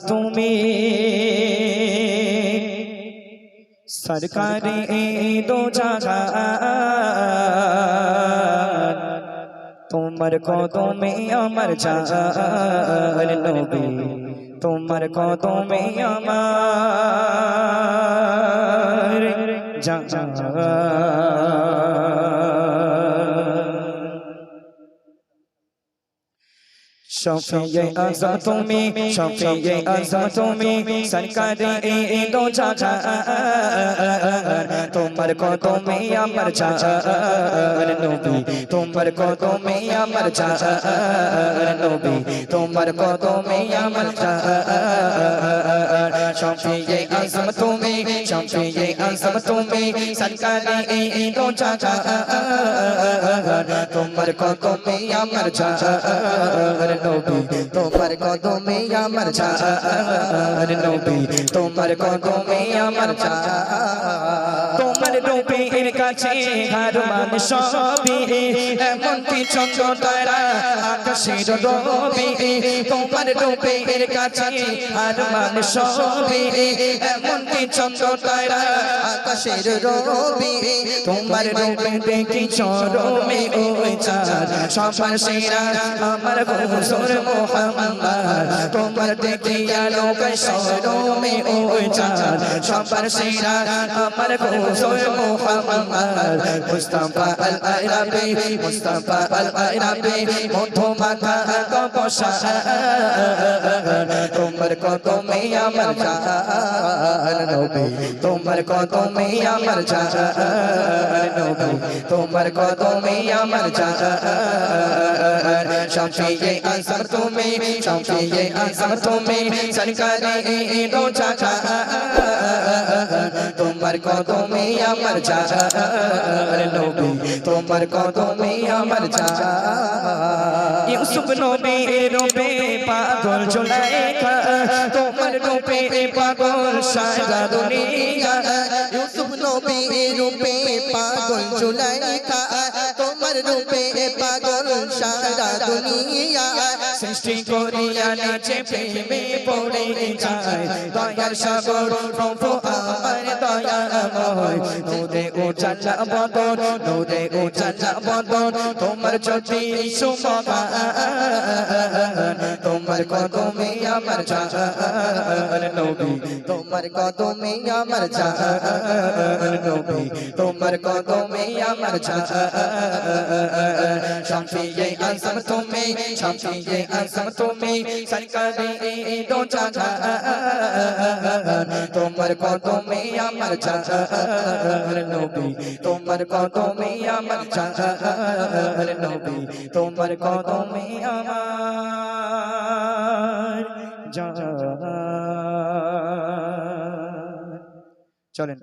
তুমি সরকারে দো জাগা তোমার কদমে আমার জান নবী তোমার কদমে আমার জান শফিয়ে আজা তুমি শফিয়ে আজা তুমি সরকারে এই দো জাগা তোমার কদমে আমার জান নবী তোমার কদমে আমার জান নবী তোমার আমার জান শফিয়ে আজম তুমি শফিয়ে আজম তুমি সরকারে এই দো জাগা তোমার কদমে আমার জান নবী, তোমার কদমে আমার জান নবী, তোমার কদমে আমার জান তোমার রূপের কাছে হার মান সবই এমন কি চন্দ্র, তারা আকাশের রবি। তোমার রূপের কাছে হার মান সবই এমন কি চন্দ্র, তারা আকাশের রবি। তোমার রূপে দেখি চরমে ওই চাঁদ সবার সেরা আমার হুজুর মোহাম্মদ। তোমার দেখি আলো কশরমে ওই চাঁদ সবার সেরা আমার হুজুর মোহাম্মদ। মুস্তাফা আল আরাবি মুস্তাফা আল আরাবি মধু মাখা কপসা তোমার কদমে আমার জান নবী। তোমার কদমে আমার জান নবী তোমার কদমে আমার জান শফিয়ে আজম তুমি শফিয়ে আজম তুমি সরকারে দো চাচা তোমার কদমে আমার জান নবী তোমার কদমে আমার জান ইউসুফ নবী রূপে পাগল জুলাইখা তোমার রূপে পাগল সারা দুনিয়া। ইউসুফ নবী রূপে পাগল জুলাইখা তোমার রূপে পাগল সারা দুনিয়া। সৃষ্টি করিয়া নিচে, প্রেমে পড়ে যায়। দয়ার সাগর প্রভু আমার দয়াময় নদে ও চাচা বদন, নদে ও চাচা বদন, তোমার যদি সুমগা তোমার কদমে আমার জান নবী তোমার কদমে আমার জান নবী তোমার কদমে আমার জান শামসিয়ে আজম তুমি শামসিয়ে আজম তুমি সরকারে দো জাগা তোমার কদমে আমার জান নবী তোমার কদমে আমার জান নবী তোমার কদমে আমার জান চলেন।